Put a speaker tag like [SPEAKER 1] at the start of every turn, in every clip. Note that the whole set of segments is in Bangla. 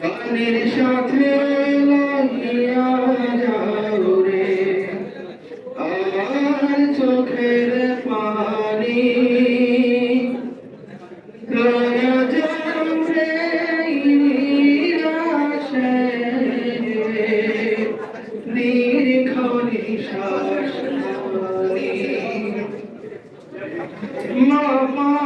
[SPEAKER 1] তাদের সাথে লাগিয়া যাও রে। আর চোখের পানি দয়া যাও রে নিরাশে দীর্ঘ নিশ্বাস মা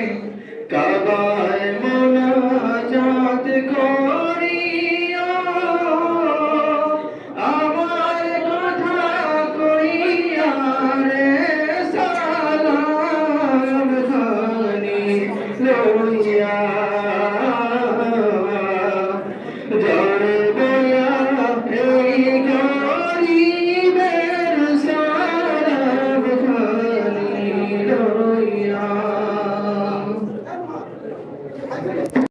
[SPEAKER 1] 贾大刚